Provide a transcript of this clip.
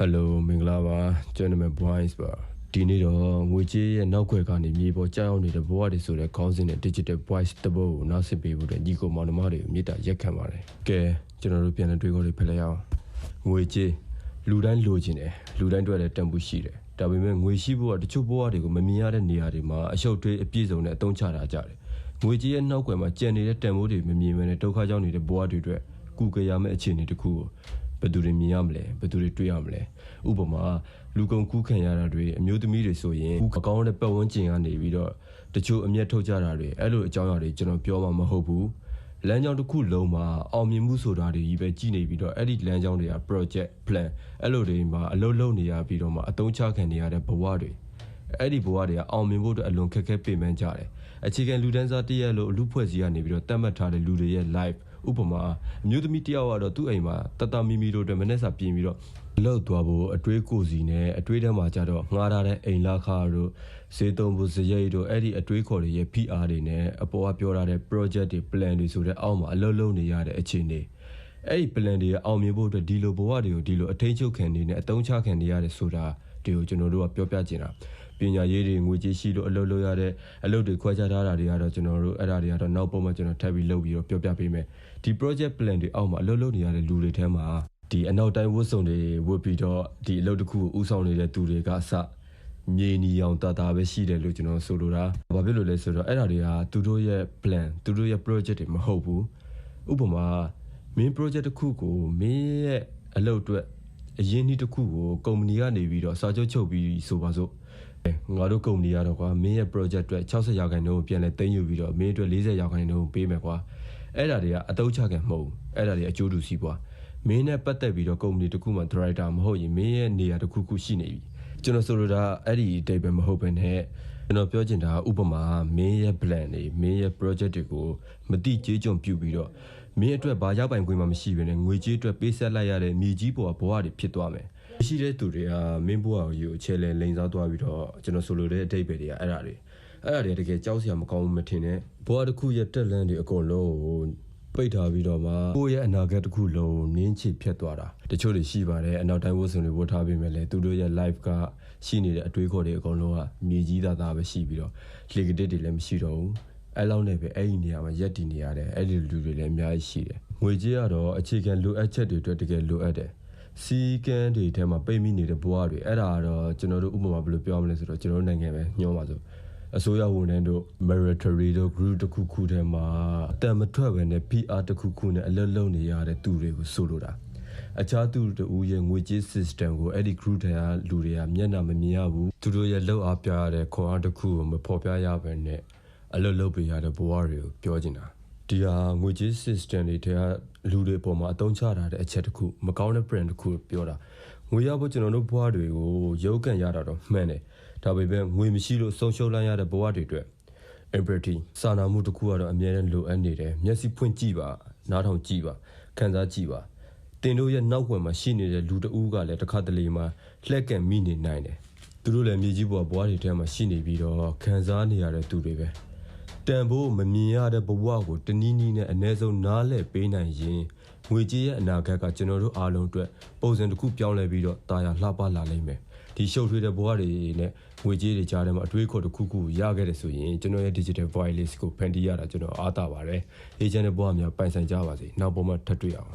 ဟယ်လိုမင်္ဂလာပါကျွန်တော်နာမည် Boys ပါဒီနေ့တော့ငွေကြေးရဲ့နောက်ွယ်ကနေမြေပေါ်ကြောက်အောင်နေတဲ့ဘဝတွေဆိုတဲ့ခေါင်းစဉ်နဲ့ Digital Voice တပုတ်ကိုနောက်ဆက်ပေးဖို့တဲ့ညီကိုမောင်နှမတွေကိုမြေတားရက်ခံပါတယ်ကဲကျွန်တော်တို့ပြန်လည်တွေ့ခေါ်လေးဖက်လိုက်အောင်ငွေကြေးလူတိုင်းလိုချင်တယ်လူတိုင်းတွေ့တဲ့တန်ဖိုးရှိတယ်ဒါပေမဲ့ငွေရှိဖို့ကတချို့ဘဝတွေကိုမမြင်ရတဲ့နေရာတွေမှာအရှုပ်တွေးအပြည့်စုံနဲ့အသုံးချတာကြတယ်ငွေကြေးရဲ့နောက်ွယ်မှာကြံနေတဲ့တန်ဖိုးတွေမမြင်ဘဲနဲ့ဒုက္ခရောက်နေတဲ့ဘဝတွေအတွက်ကုကရမယ့်အခြေအနေတစ်ခုကို ဘယ်သူတွေမြင်ရမလဲဘယ်သူတွေတွေ့ရမလဲဥပမာလူကုန်ကူးခံရတာတွေအမျိုးသမီးတွေဆိုရင်အကောင်းတဲ့ပတ်ဝန်းကျင်ကနေပြီးတော့တချို့အမျက်ထုတ်ကြတာတွေအဲ့လိုအကြောင်းအရာတွေကျွန်တော်ပြောမှာမဟုတ်ဘူးလမ်းကြောင်းတစ်ခုလုံးမှာအောင်မြင်မှုဆိုတာတွေကြီးပဲကြီးနေပြီးတော့အဲ့ဒီလမ်းကြောင်းတွေက project plan အဲ့လိုတွေမှာအလုပ်လုပ်နေရပြီးတော့မှအသုံးချခံနေရတဲ့ဘဝတွေအဲ့ဒီဘဝတွေကအောင်မြင်ဖို့အတွက်အလွန်ခက်ခဲပေမှန်းကြတယ်အခြေခံလူတန်းစားတရက်လို့လူဖွဲ့စည်းကနေပြီးတော့တတ်မှတ်ထားတဲ့လူတွေရဲ့ life ဥပမာအမျိုးသမီးတယောက်ကတော့သူ့အိမ်မှာတတမီမီတို့အတွက်မနေ့စာပြင်ပြီးတော့လောက်သွားဖို့အတွေးကိုစီနဲ့အတွေးထဲမှာကြတော့ငှားထားတဲ့အိမ်လာခါတို့ဈေးသုံးဖို့စရိတ်တို့အဲ့ဒီအတွေးခေါ်တွေရဲ့ PR တွေနဲ့အပေါ်ကပြောထားတဲ့ project တွေ plan တွေဆိုတဲ့အောက်မှာအလုပ်လုပ်နေရတဲ့အခြေအနေအဲ့ဒီ plan တွေအောင်မြင်ဖို့အတွက်ဒီလိုဘဝတွေကိုဒီလိုအထိန်းချုပ်ခံနေနဲ့အတုံးချခံနေရတယ်ဆိုတာတွေကိုကျွန်တော်တို့ကပြောပြချင်တာ ပညာရေးတွေငွေကြေးရှိလို့အလုပ်လုပ်ရတဲ့အလုပ်တွေခွဲခြားထားတာတွေကတော့ကျွန်တော်တို့အဲ့ဒါတွေကတော့နောက်ပုံမှာကျွန်တော်ထပ်ပြီးလုပ်ပြီးတော့ပြောပြပေးမယ်ဒီ project plan တွေအောက်မှာအလုပ်လုပ်နေရတဲ့လူတွေထဲမှာဒီအနောက်တိုင်းဝတ်စုံတွေဝတ်ပြီးတော့ဒီအလုပ်တစ်ခုကိုဥဆောင်နေတဲ့သူတွေကအစမြေနီအောင်တတာပဲရှိတယ်လို့ကျွန်တော်ဆိုလိုတာဘာဖြစ်လို့လဲဆိုတော့အဲ့ဒါတွေကသူတို့ရဲ့ plan သူတို့ရဲ့ project တွေမဟုတ်ဘူးဥပမာ main project တစ်ခုကိုမင်းရဲ့အလုပ်အတွက်အရင်းနှီးတစ်ခုကိုကုမ္ပဏီကနေပြီးတော့စာချုပ်ချုပ်ပြီးဆိုပါစို့အဲ ငါတို့ကုမ္ပဏီကတော့ကွာမင်းရဲ့ project အတွက်60ရာခိုင်နှုန်းကိုပြန်လဲသိမ်းယူပြီးတော့မင်းအတွက်40ရာခိုင်နှုန်းကိုပေးမယ်ကွာအဲ့ဒါတွေကအတုံးချခံမဟုတ်ဘူးအဲ့ဒါတွေအကျိုးတူစီးပွားမင်းနဲ့ပတ်သက်ပြီးတော့ကုမ္ပဏီတစ်ခုမှ director မဟုတ်ရင်မင်းရဲ့နေရာတစ်ခုခုရှိနေပြီကျွန်တော်ဆိုလိုတာအဲ့ဒီအတိတ်ပဲမဟုတ်ဘဲနဲ့ကျွန်တော်ပြောချင်တာကဥပမာမင်းရဲ့ plan တွေမင်းရဲ့ project တွေကိုမတိကြေးကြုံပြုတ်ပြီးတော့မင်းအတွက်ဘာရောက်ပိုင်ခွင့်မှမရှိဘဲနဲ့ငွေကြေးအတွက်ပေးဆက်လိုက်ရတဲ့မြေကြီးပေါ်ကဘဝတွေဖြစ်သွားမယ် ရှိတဲ့သူတွေကမင်းဘဝကိုယူချဲလဲလိန်စားသွားပြီးတော့ကျွန်တော်ဆိုလိုတဲ့အတိတ်ပဲတွေကအဲ့ဒါတွေအဲ့ဒါတွေတကယ်ကြောက်စရာမကောင်းဘူးမထင်နဲ့ဘဝတစ်ခုရဲ့တက်လန်းတွေအကုန်လုံးကိုပိတ်ထားပြီးတော့မှကိုယ့်ရဲ့အနာဂတ်တစ်ခုလုံးနင်းချဖြတ်သွားတာတချို့တွေရှိပါတယ်အနောက်တိုင်းဝတ်စုံတွေဝတ်ထားပေးမယ်လေသူတို့ရဲ့ life ကရှိနေတဲ့အတွေးခေါ်တွေအကုန်လုံးကမြေကြီးသားသားပဲရှိပြီးတော့လေကတစ်တွေလည်းမရှိတော့ဘူးအဲ့လောက်နဲ့ပဲအဲ့ဒီနေရာမှာရက်တည်နေရတယ်အဲ့ဒီလူတွေလည်းအများကြီးရှိတယ်ငွေကြေးကတော့အခြေခံလိုအပ်ချက်တွေအတွက်တကယ်လိုအပ်တယ် စီကန်းတွေထဲမှာပိတ်မိနေတဲ့ဘဝတွေအဲ့ဒါကတော့ကျွန်တော်တို့ဥပမာဘယ်လိုပြောရမလဲဆိုတော့ကျွန်တော်တို့နိုင်ငံပဲညှောပါဆိုအစိုးရဝန်ထမ်းတို့ military တို့ group တစ်ခုခုထဲမှာအတံမထွက်ပဲနဲ့ PR တစ်ခုခုနဲ့အလုပ်လုပ်နေရတဲ့သူတွေကိုဆိုလိုတာအခြားသူတို့ရဲ့ငွေကြေး system ကိုအဲ့ဒီ group ထဲကလူတွေကမျက်နှာမမြင်ရဘူးသူတို့ရဲ့လောက်အားပြရတဲ့ခွန်အားတစ်ခုကိုမဖော်ပြရဘဲနဲ့အလုပ်လုပ်ပေးရတဲ့ဘဝတွေကိုပြောချင်တာ ဒီဟာငွေကြေး system တွေထဲကလူတွေအပေါ်မှာအသုံးချတာတဲ့အချက်တစ်ခုမကောင်းတဲ့ brand တစ်ခုပြောတာငွေရဖို့ကျွန်တော်တို့ဘဝတွေကိုရုပ်ကန်ရတာတော့မှန်တယ်ဒါပေမဲ့ငွေမရှိလို့ဆုံးရှုံးလိုက်ရတဲ့ဘဝတွေအတွက် empathy စာနာမှုတစ်ခုကတော့အများနဲ့လိုအပ်နေတယ်မျက်စိဖွင့်ကြည့်ပါနားထောင်ကြည့်ပါခံစားကြည့်ပါတင်တို့ရဲ့နောက်ွယ်မှာရှိနေတဲ့လူတဦးကလည်းတစ်ခါတလေမှာလှက်ကန်မိနေနိုင်တယ်သူတို့လည်းမြေကြီးပေါ်ဘဝတွေထဲမှာရှိနေပြီးတော့ခံစားနေရတဲ့သူတွေပဲ တန်ဖိုးမမြင်ရတဲ့ဘဝကိုတနည်းနည်းနဲ့အ ਨੇ ဆုံးနားလဲပေးနိုင်ရင်ငွေကြေးရဲ့အနာဂတ်ကကျွန်တော်တို့အားလုံးအတွက်ပုံစံတစ်ခုပြောင်းလဲပြီးတော့တာယာလှပလာလိမ့်မယ်ဒီရှုပ်ထွေးတဲ့ဘဝတွေနဲ့ငွေကြေးတွေကြားထဲမှာအတွေးခေါ်တစ်ခုခုရခဲ့တယ်ဆိုရင်ကျွန်တော်ရဲ့ digital voice list ကိုဖန်တီးရတာကျွန်တော်အားတာပါတယ်။ agent တဲ့ဘဝများပိုင်ဆိုင်ကြပါစေ။နောက်ပုံမှာထပ်တွေ့အောင်